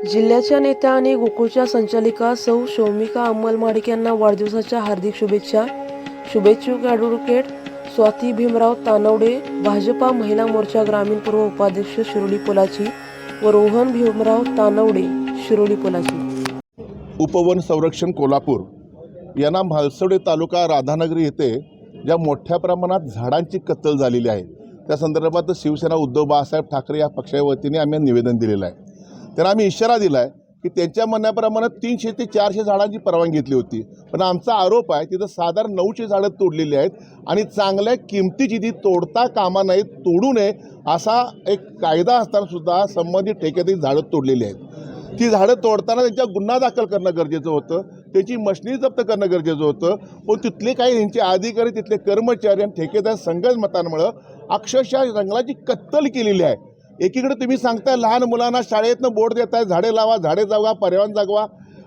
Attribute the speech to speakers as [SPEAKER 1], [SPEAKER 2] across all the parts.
[SPEAKER 1] जिल्ह्याच्या नेत्या आणि गोकुळच्या संचालिका सौ शौमिका अंमल माडिक यांना वाढदिवसाच्या हार्दिक शुभेच्छा. शुभेच्छुक ॲडव्होकेट स्वाती भीमराव तानवडे भाजपा महिला मोर्चा ग्रामीण पूर्व उपाध्यक्ष शिरोली पोलाची व रोहन भीमराव तानवडे शिरोली पोलाची.
[SPEAKER 2] उपवन संरक्षण कोल्हापूर यांना म्हालसवडे तालुका राधानगरी येथे ज्या मोठ्या प्रमाणात झाडांची कत्तल झालेली आहे त्या संदर्भात शिवसेना उद्धव बाळासाहेब ठाकरे या पक्षाच्या वतीने आम्ही निवेदन दिलेलं आहे. त्यांना आम्ही इशारा दिला आहे की त्यांच्या म्हणण्याप्रमाणे तीनशे ते चारशे झाडांची परवानगी घेतली होती. पण आमचा आरोप आहे तिथं साधारण नऊशे झाडं तोडलेली आहेत आणि चांगल्या किमतीची ती तोडता कामा नाहीत तोडू नये असा एक कायदा असतानासुद्धा संबंधित ठेक्यातील झाडं तोडलेली आहेत. ती झाडं तोडताना त्यांच्या गुन्हा दाखल करणं गरजेचं होतं त्याची मशनी जप्त करणं गरजेचं होतं पण तिथले काही त्यांचे अधिकारी तिथले कर्मचारी आणि ठेकेदार संघमतांमुळं अक्षरशः जंगलाची कत्तल केलेली आहे. एकीकडे तुम्ही सांगताय लहान मुलांना शाळेतनं बोर्ड देताय झाडे लावा झाडे जगवा पर्यावरण जगवा.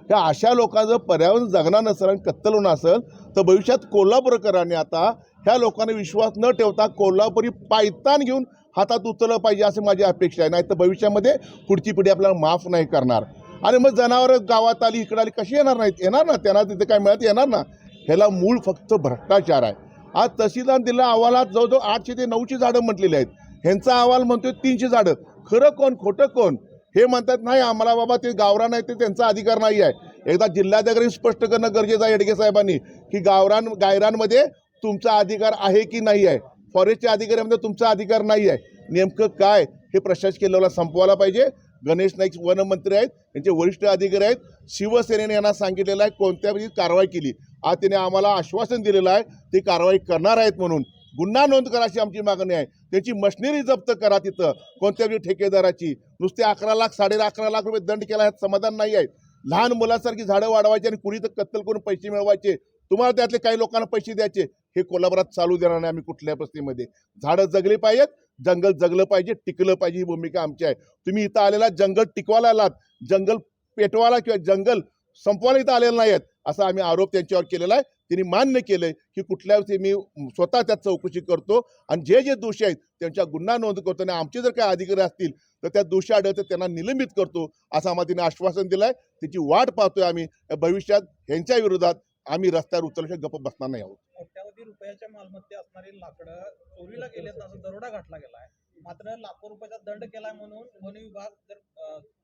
[SPEAKER 2] ह्या अशा लोकांचं पर्यावरण जगणार नसेल आणि कत्तल होणार असेल तर भविष्यात कोल्हापूरकरांनी आता ह्या लोकांना विश्वास न ठेवता कोल्हापुरी पायतान घेऊन हातात उचललं पाहिजे असे माझी अपेक्षा आहे. नाही तर भविष्यामध्ये पुढची पिढी आपल्याला माफ नाही करणार. आणि मग जनावरं गावात आली इकडे आली कशी येणार नाहीत? येणार ना? त्यांना तिथे काय मिळत येणार ना? ह्याला मूळ फक्त भ्रष्टाचार आहे. आज तहसीलदार दिलेल्या अहवालात जवळजवळ आठशे ते नऊशे झाडं म्हटलेली आहेत. ह्यांचा अहवाल म्हणतोय तीनशे झाडं. खरं कोण खोटं कोण? हे म्हणतात नाही आम्हाला बाबा ते गावरान आहे ते त्यांचा अधिकार नाही आहे. एकदा जिल्हाधिकारी स्पष्ट करणं गरजेचं आहे येडगे साहेबांनी की गावरान गायरांमध्ये तुमचा अधिकार आहे की नाही आहे? फॉरेस्टच्या अधिकाऱ्यामध्ये तुमचा अधिकार नाही आहे. नेमकं काय? हे प्रशासकीय लेवलला संपवायला पाहिजे. गणेश नाईक वनमंत्री आहेत त्यांचे वरिष्ठ अधिकारी आहेत. शिवसेनेने यांना सांगितलेलं आहे कोणत्या कारवाई केली? आज त्याने आम्हाला आश्वासन दिलेलं आहे ती कारवाई करणार आहेत म्हणून. गुन्हा नोंद करा अशी आमची मागणी आहे. त्याची मशिनरी जप्त करा तिथं. कोणत्या ठेकेदाराची. नुसते अकरा लाख साडे अकरा लाख रुपये दंड केला ह्यात समाधान नाही आहे. लहान मुलासारखी झाडं वाढवायची आणि कुणी तर कत्तल करून पैसे मिळवायचे. तुम्हाला त्यातले काही लोकांना पैसे द्यायचे. हे कोल्हापुरात चालू देणार नाही आम्ही कुठल्या परिस्थितीमध्ये. झाडं जगली पाहिजेत. जंगल जगलं पाहिजे टिकलं पाहिजे ही भूमिका आमची आहे. तुम्ही इथं आलेला जंगल टिकवायला आलात. जंगल पेटवायला किंवा जंगल संपवायला इथं आलेलं नाही आहेत. असा आम्ही आरोप त्यांच्यावर केलेला आहे. त्यांनी मान्य केलंय की कुठल्या मी स्वतः त्यात चौकशी करतो आणि जे जे दोषी आहेत त्यांच्या गुन्हा नोंद करतो आणि आमचे जर काही अधिकारी असतील तर त्या दोषी आढळतं त्यांना निलंबित करतो असं आम्हाला तिने आश्वासन दिलं आहे त्याची वाट पाहतोय आम्ही. भविष्यात ह्यांच्या विरोधात आम्ही रस्त्यावर उतरल्याशिवाय गप्प बसणार नाही आहोत.
[SPEAKER 3] कोट्यावधी रुपयाच्या मालमत्ते असणारी लाकडं चोरीला गेलेत असं दरोडा घातला गेलाय. मात्र लाखो रुपयाचा दंड केलाय म्हणून वन विभाग जर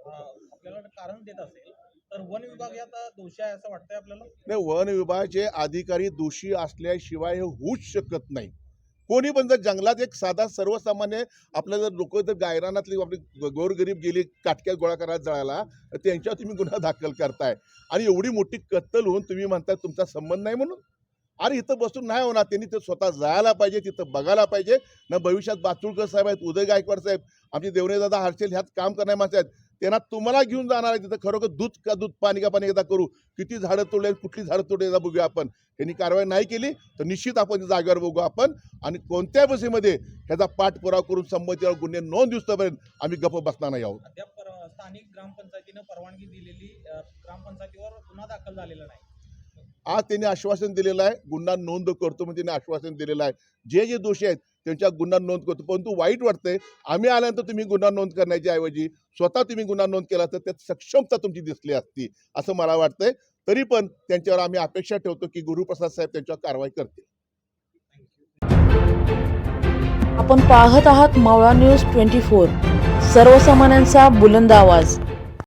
[SPEAKER 3] आपल्याला कारण देत असेल तर वन विभाग दोषी आहे असं वाटतंय आपल्याला?
[SPEAKER 2] नाही वन विभागाचे अधिकारी दोषी असल्याशिवाय हे होऊच शकत नाही. कोणी पण जर जंगलात एक साधा सर्वसामान्य आपल्या जर लोक जर गायरानातली आपली गोरगरीब गेली काटक्यात गोळा करायला जळायला तर त्यांच्यावर तुम्ही गुन्हा दाखल करताय. आणि एवढी मोठी कत्तल होऊन तुम्ही म्हणताय तुमचा संबंध नाही म्हणून? अरे इथं बसून नाही होणार. त्यांनी ते स्वतः जायला पाहिजे तिथं बघायला पाहिजे. ना भविष्यात बाचुळकर साहेब आहेत उदय गायकवाड साहेब आमचे देवनेदादा हर्षेल ह्यात काम करणारे माणसं आहेत. त्यांना तुम्हाला घेऊन जाणार आहे तिथं खरोखर दूध का दूध पाणी का पाणी एकदा करू. किती झाडं तोडले कुठली झाडं तोडले बघूया आपण. त्यांनी कारवाई नाही केली तर निश्चित आपण त्या जागेवर बघू आपण. आणि कोणत्या बसीमध्ये ह्याचा पाठपुरावा करून संमतीवर गुन्हे नोंद दिसतोपर्यंत आम्ही गप्प बसणार नाही आहोत.
[SPEAKER 3] स्थानिक ग्रामपंचायतीनं परवानगी दिलेली ग्रामपंचायतीवर गुन्हा दाखल झालेला नाही.
[SPEAKER 2] आज त्यांनी आश्वासन दिलेलं आहे गुन्हा नोंद करतो म्हणजे त्यांनी आश्वासन दिलेलं आहे. जे जे दोषी आहेत त्यांच्या गुन्हा नोंद करतो परंतु वाईट वाटतंय आम्ही आल्यानंतर तुम्ही गुन्हा नोंद करण्याच्या ऐवजी स्वतः तुम्ही गुन्हा नोंद केला तर त्यात सक्षमता तुमची दिसली असती असं मला वाटतंय. तरी पण त्यांच्यावर आम्ही अपेक्षा ठेवतो की गुरुप्रसाद साहेब त्यांच्यावर कारवाई करतील.
[SPEAKER 1] आपण पाहत आहात मावळा न्यूज ट्वेंटी फोर. सर्वसामान्यांचा बुलंद आवाज.